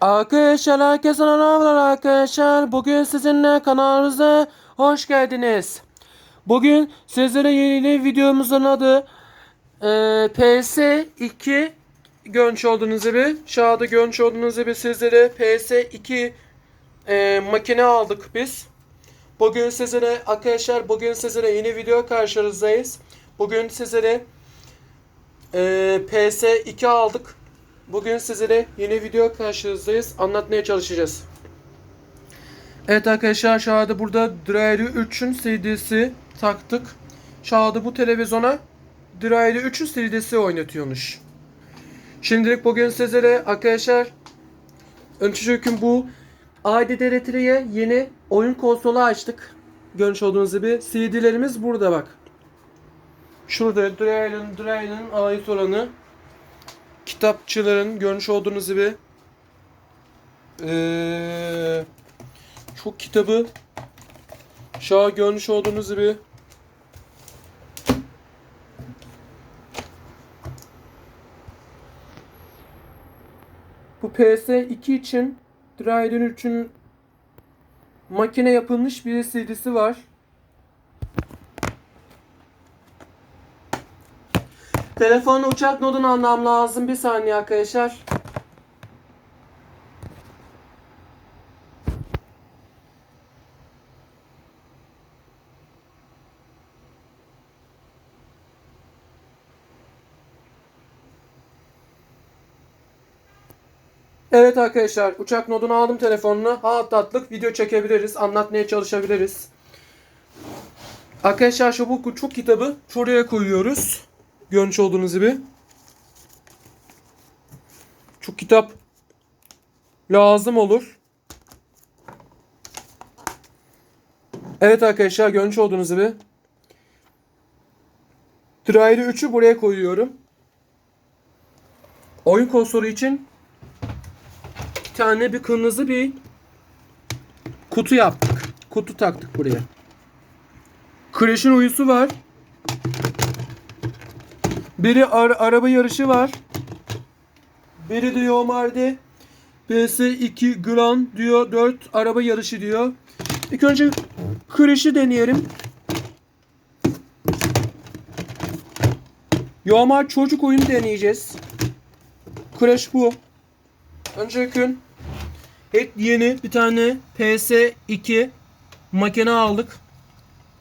Arkadaşlar herkese merhabalar arkadaşlar. Bugün sizinle kanalımıza hoş geldiniz. Bugün sizlere yeni videomuzun adı e, PS2 görmüş olduğunuz gibi. Şahada görmüş olduğunuz gibi sizlere PS2 e, makine aldık biz. Bugün sizlere arkadaşlar bugün sizlere yeni video karşınızdayız. Bugün sizlere e, PS2 aldık. Bugün sizlere yeni video karşınızdayız. Anlatmaya çalışacağız. Evet arkadaşlar şu anda burada Drive 3'ün CD'si taktık. Şu anda bu televizyona Drive 3'ün CD'si oynatıyormuş. Şimdilik bugün sizlere arkadaşlar Öncelikle bu ADD Retri'ye yeni oyun konsolu açtık. Görmüş olduğunuz gibi CD'lerimiz burada bak. Şurada Drive'ın Drive'ın ait olanı kitapçıların görmüş olduğunuz gibi eee, çok kitabı şu an görmüş olduğunuz gibi bu PS2 için Dryden 3'ün makine yapılmış bir CD'si var. Telefonla uçak nodunu almam lazım. Bir saniye arkadaşlar. Evet arkadaşlar uçak nodunu aldım telefonuna. Hat atlık video çekebiliriz. Anlatmaya çalışabiliriz. Arkadaşlar şu bu çok kitabı şuraya koyuyoruz. Görmüş olduğunuz gibi. Çok kitap lazım olur. Evet arkadaşlar görmüş olduğunuz gibi. Drive 3'ü buraya koyuyorum. Oyun konsolu için bir tane bir kırmızı bir kutu yaptık. Kutu taktık buraya. Crash'in uyusu var. Biri ar- araba yarışı var. Biri diyor Mardi. PS2 Grand diyor 4 araba yarışı diyor. İlk önce Crash'i deneyelim. Yomar çocuk oyunu deneyeceğiz. Crash bu. Önceki hep yeni bir tane PS2 makine aldık.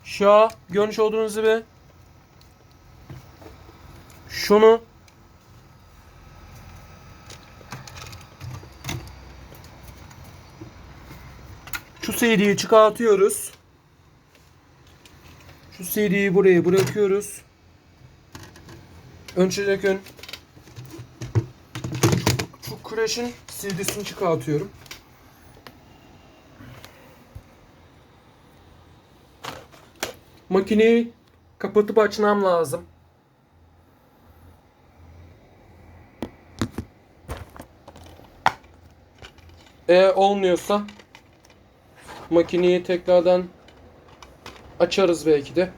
Şu görmüş olduğunuz gibi şunu şu CD'yi çıkartıyoruz. Şu CD'yi buraya bırakıyoruz. Öncelikle şu Crash'in CD'sini çıkartıyorum. Makineyi kapatıp açmam lazım. Eğer olmuyorsa makineyi tekrardan açarız belki de.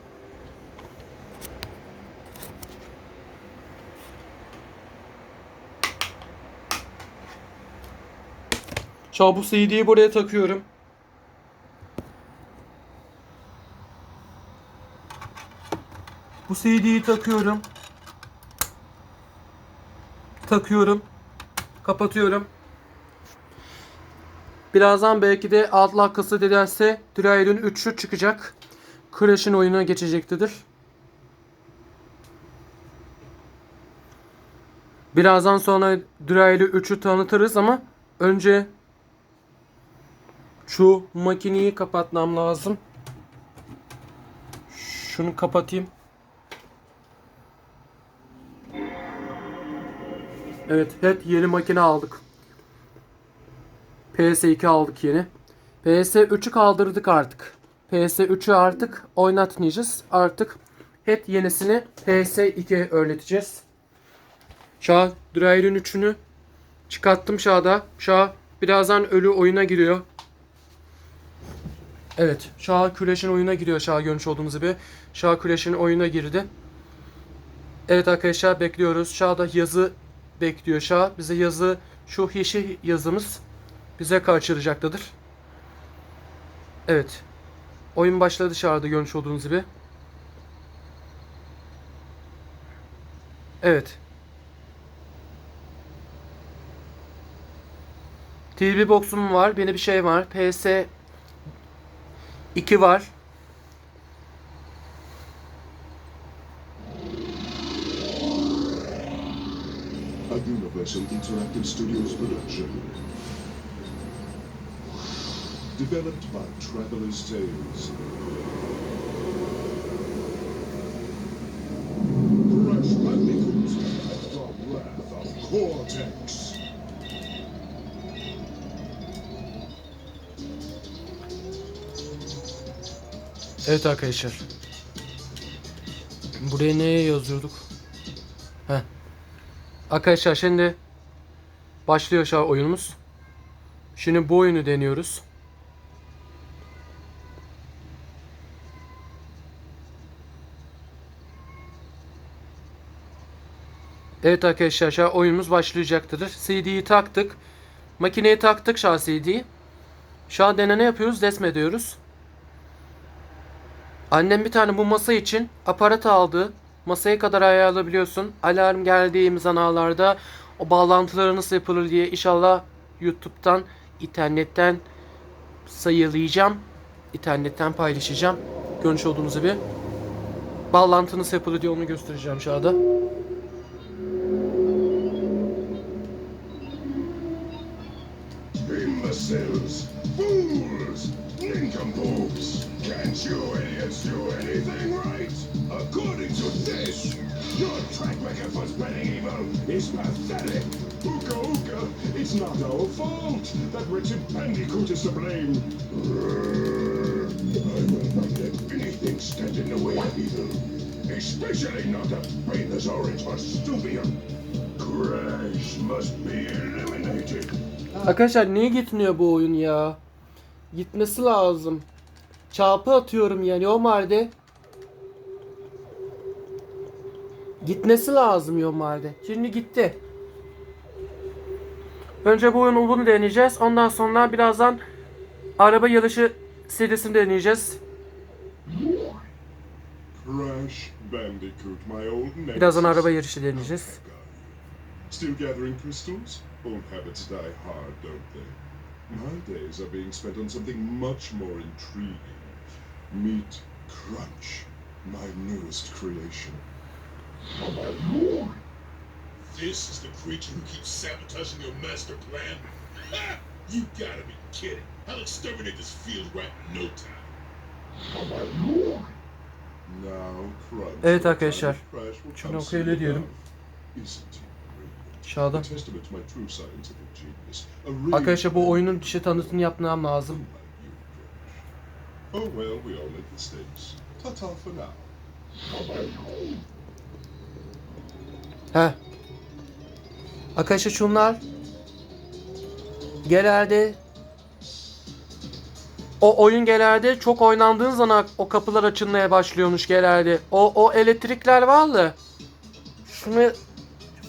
Bu CD'yi buraya takıyorum. Bu CD'yi takıyorum. Takıyorum. Kapatıyorum. Birazdan belki de alt lakası ederse Dryer'ın 3'ü çıkacak. Crash'in oyuna geçecektedir. Birazdan sonra Dryer'ı 3'ü tanıtırız ama önce şu makineyi kapatmam lazım. Şunu kapatayım. Evet, evet yeni makine aldık. PS2 aldık yeni. PS3'ü kaldırdık artık. PS3'ü artık oynatmayacağız. Artık hep yenisini PS2'ye öğreteceğiz. Şu an Dryer'ın 3'ünü çıkarttım şahada. Şu an birazdan ölü oyuna giriyor. Evet. An Crash'in oyuna giriyor şu an görmüş olduğunuz gibi. An Crash'in oyuna girdi. Evet arkadaşlar bekliyoruz. Şu anda yazı bekliyor şu an. Bize yazı şu yeşil yazımız bize kaçıracaktadır. Evet. Oyun başladı dışarıda görmüş olduğunuz gibi. Evet. TV Box'um var. Benim bir şey var. PS 2 var. Universal Interactive Studios production. Developed by Traveler's Tales. Crash Bandicoot, the Wrath of Cortex. Evet arkadaşlar. Buraya neye yazıyorduk? Heh. Arkadaşlar şimdi başlıyor şu oyunumuz. Şimdi bu oyunu deniyoruz. Evet arkadaşlar şu oyunumuz başlayacaktır. CD'yi taktık. Makineye taktık şu an CD'yi. Şu an denene yapıyoruz. Desme diyoruz. Annem bir tane bu masa için aparat aldı. Masaya kadar ayarlayabiliyorsun. Alarm geldiğimiz analarda o bağlantıları nasıl yapılır diye inşallah YouTube'dan, internetten sayılayacağım. İnternetten paylaşacağım. Görmüş olduğunuz gibi. Bağlantı nasıl yapılır diye onu göstereceğim aşağıda. Imbeciles! Fools! Nincompoops! Can't you idiots do anything right? According to this, your track record for spreading evil is pathetic. Ooga, it's not our fault that Richard Bandicoot is to blame. I will not let anything stand in the way of evil, especially not a brainless orange marsupial. Crash must be eliminated. Arkadaşlar niye gitmiyor bu oyun ya? Gitmesi lazım. Çarpı atıyorum yani o halde. Gitmesi lazım o halde. Şimdi gitti. Önce bu oyunu bunu deneyeceğiz. Ondan sonra birazdan araba yarışı serisini deneyeceğiz. Birazdan araba yarışı deneyeceğiz. Still gathering crystals? Old habits die hard, don't they? My days are being spent on something much more intriguing. Meet Crunch, my newest creation. This is the creature who keeps sabotaging your master plan? Ha! You gotta be kidding. I'll exterminate this field right in no time. Now Crunch. Evet arkadaşlar. kind of Crash will Şunu okuyla soon diyelim. Isn't he brilliant? Aşağıda. Arkadaşlar bu oyunun işte tanıtımını yapmam lazım. Oh well, we all make mistakes. Ta-ta for now. He. Arkadaşlar şunlar genelde o oyun genelde çok oynandığın zaman o kapılar açılmaya başlıyormuş genelde. O o elektrikler var da şunu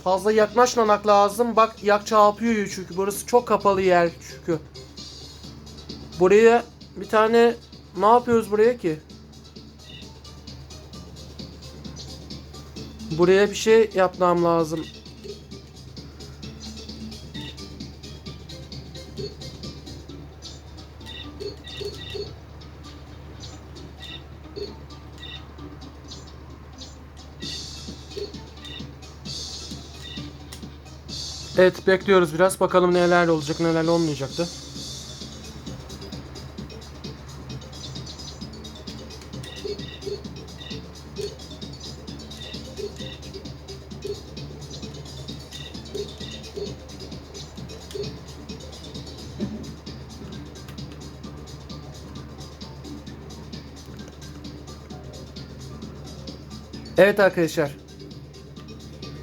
fazla yaklaşmamak lazım. Bak yak çarpıyor çünkü burası çok kapalı yer çünkü. Buraya bir tane ne yapıyoruz buraya ki? Buraya bir şey yapmam lazım. Evet bekliyoruz biraz. Bakalım neler olacak neler olmayacaktı. Evet arkadaşlar.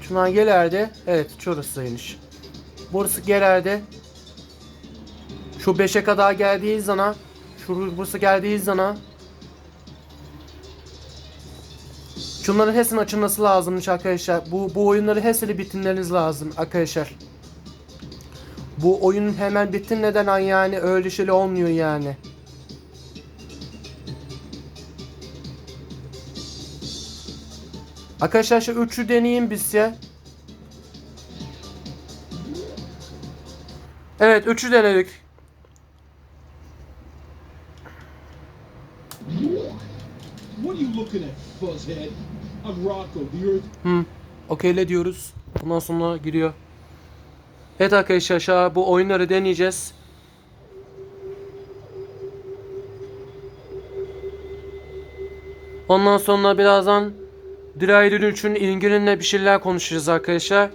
Şundan gelerde evet şurasıymış. Burası gelerde. Şu 5'e kadar geldiği zaman şu burası geldiği zaman Şunların hepsinin açılması lazımmış arkadaşlar. Bu bu oyunları hepsini bitirmeniz lazım arkadaşlar. Bu oyun hemen bitti neden an yani öyle şeyler olmuyor yani. Arkadaşlar şu üçü deneyeyim biz ya. Rocco, the Earth. Hı. Okeyle diyoruz. Bundan sonra giriyor. Evet arkadaşlar aşağı bu oyunları deneyeceğiz. Ondan sonra birazdan Dryden 3'ün ilgilinle bir şeyler konuşacağız arkadaşlar.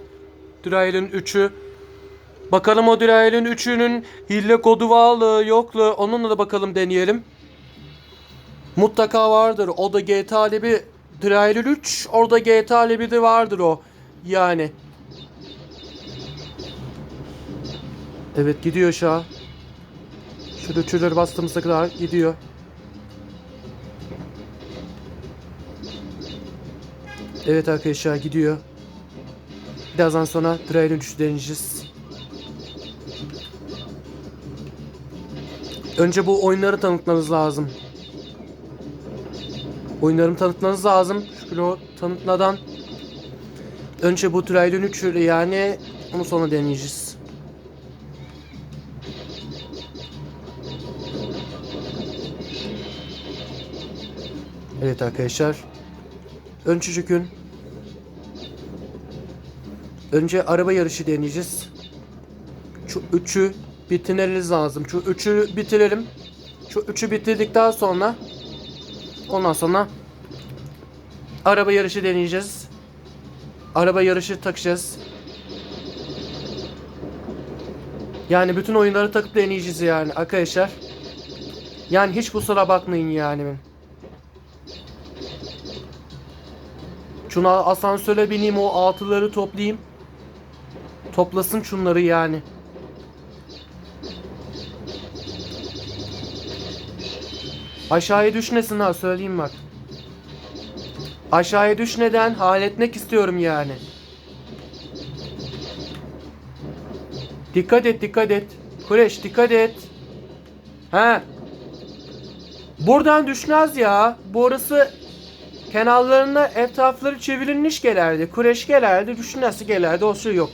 Dryden 3'ü Bakalım o Dryden 3'ünün hile kodu varlığı yokluğu onunla da bakalım deneyelim. Mutlaka vardır. O da GTA bir Dryden 3 orada GTA bir de vardır o. Yani. Evet gidiyor an. Şu üçüleri bastığımızda kadar gidiyor. Evet arkadaşlar gidiyor. Birazdan sonra Dryden 3'ü deneyeceğiz. Önce bu oyunları tanıtmanız lazım. Oyunlarımı tanıtmanız lazım. O tanıtmadan önce bu Dryden 3'ü yani onu sonra deneyeceğiz. Evet arkadaşlar. Önceki gün önce araba yarışı deneyeceğiz. Şu üçü bitirmeniz lazım. Şu üçü bitirelim. Şu üçü bitirdikten sonra ondan sonra araba yarışı deneyeceğiz. Araba yarışı takacağız. Yani bütün oyunları takıp deneyeceğiz yani arkadaşlar. Yani hiç kusura bakmayın yani. Şuna asansöre bineyim o altıları toplayayım. Toplasın şunları yani. Aşağıya düşmesin ha söyleyeyim bak. Aşağıya düşmeden halletmek istiyorum yani. Dikkat et dikkat et. Kureş dikkat et. He. Buradan düşmez ya. Burası kenarlarına etrafları çevrilmiş gelerdi. Kureş gelerdi. Düşmesi gelerdi. O şey yok.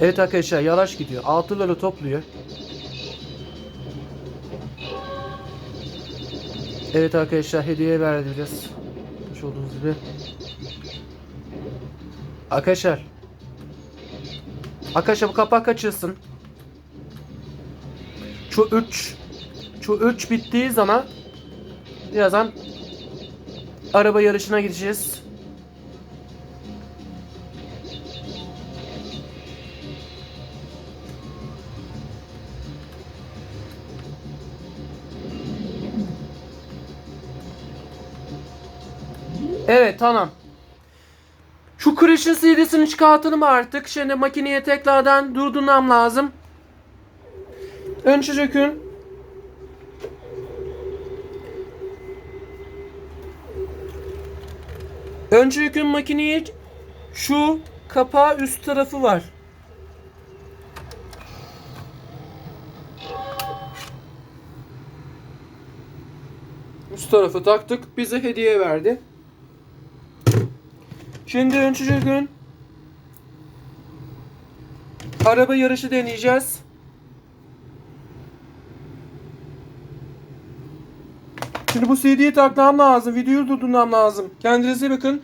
Evet arkadaşlar yavaş gidiyor. Altıları topluyor. Evet arkadaşlar hediye biraz. Görmüş olduğunuz gibi. Arkadaşlar. Arkadaşlar bu kapak açılsın. Şu 3 şu 3 bittiği zaman birazdan araba yarışına gideceğiz. Evet tamam. Şu Crash'ın CD'sini çıkartalım artık. Şimdi makineye tekrardan durdurmam lazım. Önce gün Önce gün makineye şu kapağı üst tarafı var. Üst tarafı taktık. Bize hediye verdi. Şimdi üçüncü gün araba yarışı deneyeceğiz. Şimdi bu CD'yi takmam lazım. Videoyu durdurmam lazım. Kendinize bakın.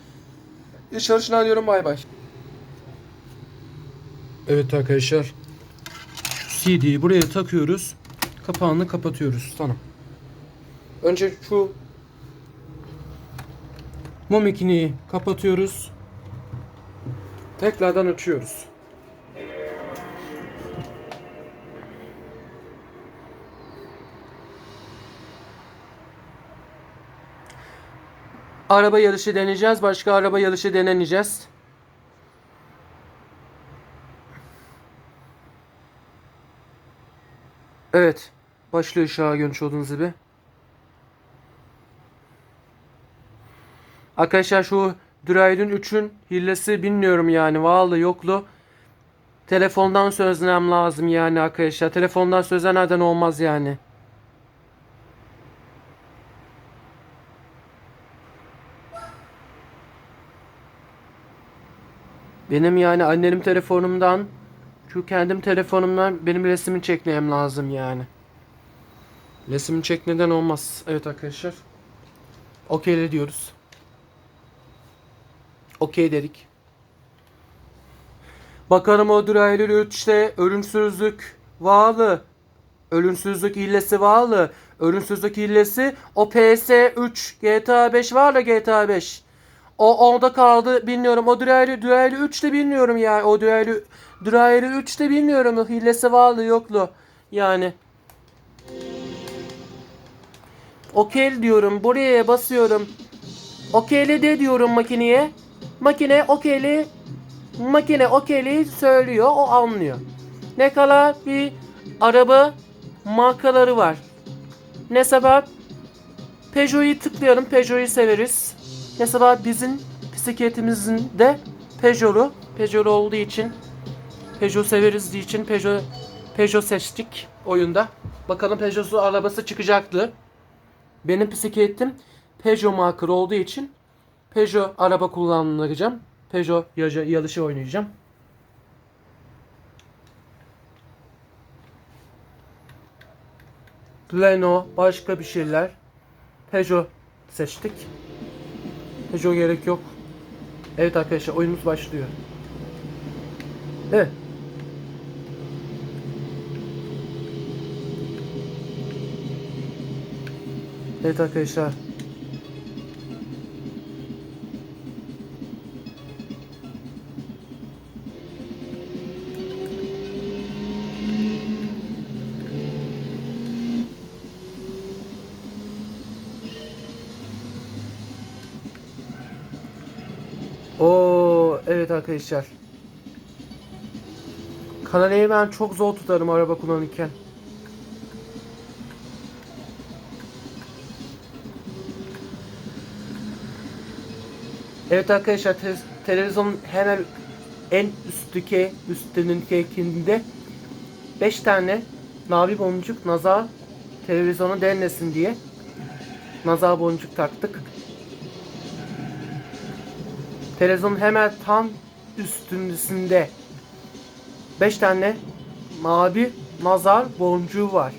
İş yarışına diyorum bay bay. Evet arkadaşlar. CD'yi buraya takıyoruz. Kapağını kapatıyoruz. Tamam. Önce şu bu makineyi kapatıyoruz. Tekrardan açıyoruz. Araba yarışı deneyeceğiz. Başka araba yarışı deneneceğiz. Evet. Başlıyor an görmüş olduğunuz gibi. Arkadaşlar şu Durail'in 3'ün hillesi bilmiyorum yani. Vallahi yoklu. Telefondan sözlemem lazım yani arkadaşlar. Telefondan sözlemeden olmaz yani. Benim yani annenim telefonumdan şu kendim telefonumdan benim resmini çekmem lazım yani. Resmini çekmeden olmaz. Evet arkadaşlar. Okey diyoruz. Okey dedik. Bakalım o Durail'in 3'te ölümsüzlük bağlı. Ölümsüzlük illesi bağlı. Ölümsüzlük illesi o PS3 GTA 5 var da GTA 5. O orada kaldı bilmiyorum. O Durail'i Durail'i 3'te bilmiyorum ya. O Durail'i Durail'i 3'te bilmiyorum. Hillesi varlı yoklu. Yani. Okey diyorum. Buraya basıyorum. Okeyli de diyorum makineye. Makine okeyli makine okeyli söylüyor. O anlıyor. Ne kadar bir araba markaları var. Ne sebep? Peugeot'u tıklayalım. Peugeot'u severiz. Mesela bizim bisikletimizin de Peugeot'u. Peugeot olduğu için Peugeot severiz diye için Peugeot Peugeot seçtik oyunda. Bakalım Peugeot'su arabası çıkacaktı. Benim bisikletim Peugeot markalı olduğu için Peugeot araba kullanacağım. Peugeot yarışı, oynayacağım. Renault, başka bir şeyler. Peugeot seçtik. Peugeot gerek yok. Evet arkadaşlar oyunumuz başlıyor. Evet. Evet arkadaşlar. Arkadaşlar. Kanalayı ben çok zor tutarım araba kullanırken. Evet arkadaşlar te- televizyonun hemen en üstteki üstününkinde 5 tane mavi boncuk nazar televizyona denmesin diye nazar boncuk taktık. Televizyonun hemen tam üstünde 5 tane mavi nazar boncuğu var.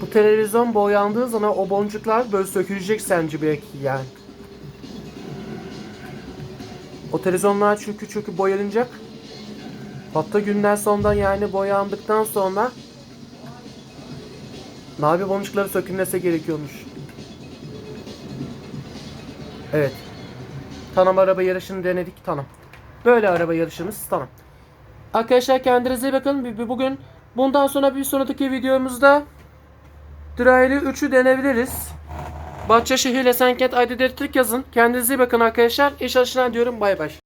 Bu televizyon boyandığı zaman o boncuklar böyle sökülecek sence belki yani. O televizyonlar çünkü çünkü boyanacak. Hatta günden sonra yani boyandıktan sonra mavi boncukları sökülmesi gerekiyormuş. Evet. Tamam araba yarışını denedik tamam. Böyle araba yarışımız tamam. Arkadaşlar kendinize iyi bakın. Bugün bundan sonra bir sonraki videomuzda Durail'i 3'ü denebiliriz. Bahçeşehir Esenkent Aydın Türk yazın. Kendinize iyi bakın arkadaşlar. İyi çalışmalar diyorum. Bay bay.